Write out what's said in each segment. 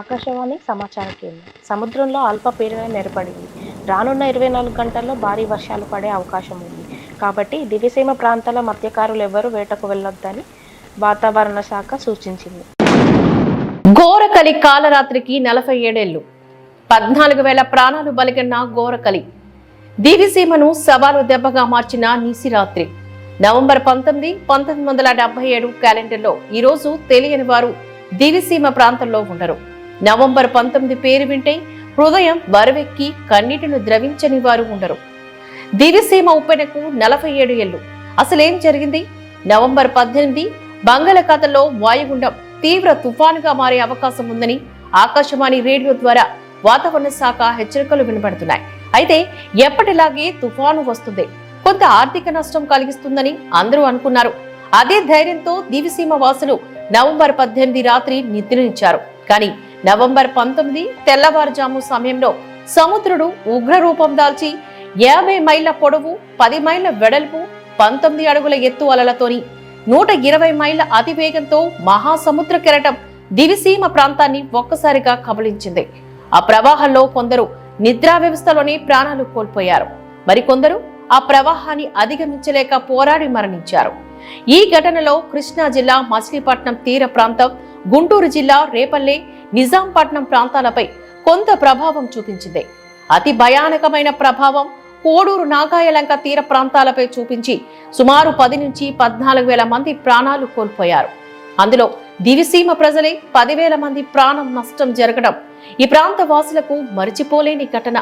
ఆకాశవాణి సమాచార కేంద్రం. సముద్రంలో అల్పపీడనం ఏర్పడింది రానున్న ఇరవై నాలుగు గంటల్లో భారీ వర్షాలు పడే అవకాశం ఉంది. కాబట్టి దివిసీమ ప్రాంతాల మత్స్యకారులు ఎవరూ వేటకు వెళ్ళొద్దని వాతావరణ శాఖ సూచించింది. ఘోరకలి కాలరాత్రికి నలభై ఏడేళ్ళు. పద్నాలుగు వేల ప్రాణాలు బలిగిన ఘోరకలి. దివిసీమను సవాలు దెబ్బగా మార్చిన నిసిరాత్రి. నవంబర్ పంతొమ్మిది పంతొమ్మిది వందల డెబ్బై ఏడు క్యాలెండర్లో ఈరోజు తెలియని వారు దివిసీమ ప్రాంతంలో ఉండరు. నవంబర్ పంతొమ్మిది పేరు వింటే హృదయం బరువెక్కి కన్నీటిని ద్రవించని వారు ఉండరు. దివిసీమ ఉప్పెనకు నలభై ఏడు ఏళ్ళు. అసలేం జరిగింది? నవంబర్ పద్దెనిమిది బంగాళాఖాతంలో వాయుగుండం తీవ్ర తుఫానుగా మారే అవకాశం ఉందని ఆకాశవాణి రేడియో ద్వారా వాతావరణ శాఖ హెచ్చరికలు వినబడుతున్నాయి. అయితే ఎప్పటిలాగే తుఫాను వస్తుంది. కొంత ఆర్థిక నష్టం కలిగిస్తుందని అందరూ అనుకున్నారు. అదే ధైర్యంతో దివిసీమ వాసులు నవంబర్ పద్దెనిమిది రాత్రి నిద్రనిచ్చారు కానీ నవంబర్ పంతొమ్మిది తెల్లవారుజాము సమయంలో సముద్రుడు ఉగ్ర రూపం దాల్చి యాభై మైళ్ళ పొడవు పది మైళ్ళ వెడల్పు పంతొమ్మిది అడుగుల ఎత్తు అలలతోని నూట ఇరవై మైళ్ళ అతివేగంతో మహాసముద్ర కెరటం దివిసీమ ప్రాంతాన్ని ఒక్కసారిగా కబలించింది ఆ ప్రవాహంలో కొందరు నిద్రా వ్యవస్థలోనే ప్రాణాలు కోల్పోయారు. మరికొందరు ఆ ప్రవాహాన్ని అధిగమించలేక పోరాడి మరణించారు. ఈ ఘటనలో కృష్ణా జిల్లా మచిలీపట్నం తీర ప్రాంతం గుంటూరు జిల్లా రేపల్లె నిజాంపట్నం ప్రాంతాలపై కొంత ప్రభావం చూపించింది. అతి భయానకమైన ప్రభావం కోడూరు నాగాయలంక తీర ప్రాంతాలపై చూపించి సుమారు పది నుంచి పద్నాలుగు వేల మంది ప్రాణాలు కోల్పోయారు. అందులో దివిసీమ ప్రజలే పదివేల మంది ప్రాణం నష్టం జరగడం ఈ ప్రాంత వాసులకు మరిచిపోలేని ఘటన.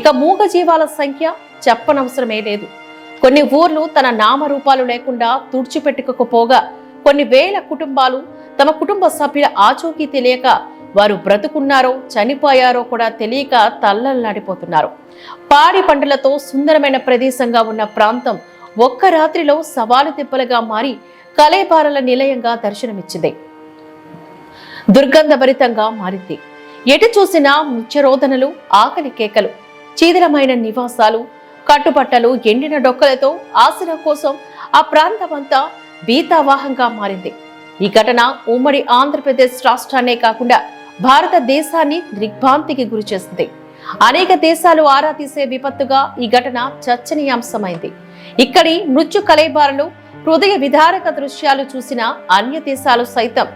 ఇక మూగ జీవాల సంఖ్య చెప్పనవసరమే లేదు. కొన్ని ఊర్లు తన నామరూపాలు లేకుండా తుడిచిపెట్టుకోకపోగా కొన్ని వేల కుటుంబాలు తమ కుటుంబ సభ్యుల ఆచూకీ తెలియక వారు బ్రతుకున్నారో చనిపోయారో కూడా తెలియక తల్లల్లాడిపోతున్నారు పాడి పంటలతో సుందరమైన ప్రదేశంగా ఉన్న ప్రాంతం ఒక్క రాత్రిలో సవాలు తిప్పలుగా మారి కలేపారల నిలయంగా దర్శనమిచ్చింది. దుర్గంధభరితంగా మారింది. ఎటు చూసినా ముత్యరోదనలు ఆకలి కేకలు చీదలమైన నివాసాలు కట్టుబట్టలు ఎండిన డొక్కలతో ఆసన కోసం ఆ ప్రాంతమంతా బీతావాహంగా మారింది. ఈ ఘటన ఉమ్మడి ఆంధ్రప్రదేశ్ రాష్ట్రాన్నే కాకుండా భారతదేశాన్ని దిగ్భ్రాంతికి గురి అనేక దేశాలు ఆరా తీసే విపత్తుగా ఈ ఘటన చర్చనీయాంశమైంది. ఇక్కడి మృత్యు కలైబారలు హృదయ విధారక దృశ్యాలు చూసిన అన్య దేశాలు సైతం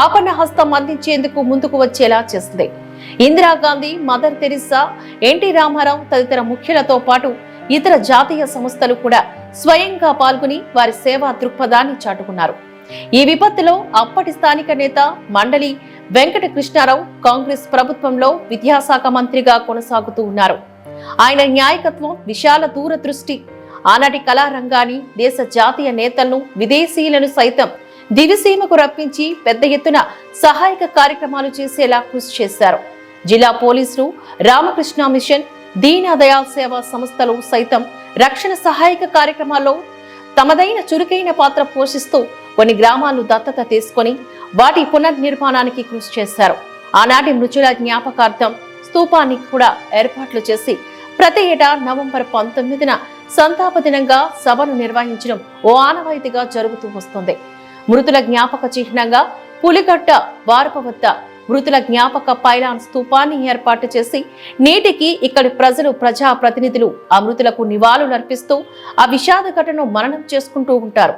ఆపన్న హస్తం అందించేందుకు ముందుకు వచ్చేలా చేస్తుంది. Indira Gandhi mother Teresa NT Rama Rao తదితర ముఖ్యులతో పాటు ఇతర జాతీయ సంస్థలు కూడా స్వయంగా పాల్గొని వారి సేవా దృక్పథాన్ని చాటుకున్నారు. ఈ విపత్తులో అప్పటి స్థానిక నేత మండలి వెంకట కృష్ణారావు కాంగ్రెస్ ప్రభుత్వంలో విద్యాశాఖ మంత్రిగా కొనసాగుతూ ఉన్నారు. ఆయన న్యాయకత్వం విశాల దూరదృష్టి ఆనాటి కళారంగాన్ని దేశ జాతీయ నేతలను విదేశీయులను సైతం దివిసీమకు రప్పించి పెద్ద ఎత్తున సహాయక కార్యక్రమాలు చేసేలా కృషి చేశారు. జిల్లా పోలీసులు రామకృష్ణ మిషన్ దీనదయాల్ సేవా సంస్థలు సైతం రక్షణ సహాయక కార్యక్రమాల్లో తమదైన చురుకైన పాత్ర పోషిస్తూ కొన్ని గ్రామాలు దత్తత తీసుకొని వాటి పునర్నిర్మాణానికి కృషి చేశారు. ఆనాటి మృతుల జ్ఞాపకార్థం స్తూపాన్ని కూడా ఏర్పాట్లు చేసి ప్రతి ఏటా నవంబర్ పంతొమ్మిదిన సంతాప దినంగా సభను నిర్వహించడం ఓ ఆనవాయితీగా జరుగుతూ వస్తుంది. మృతుల జ్ఞాపక చిహ్నంగా పులిగట్ట వారప వద్ద మృతుల జ్ఞాపక పైలాన్ స్తూపాన్ని ఏర్పాటు చేసి నేటికి ఇక్కడి ప్రజలు ప్రజా ప్రతినిధులు ఆ మృతులకు నివాళులర్పిస్తూ ఆ విషాద ఘటనను మననం చేసుకుంటూ ఉంటారు.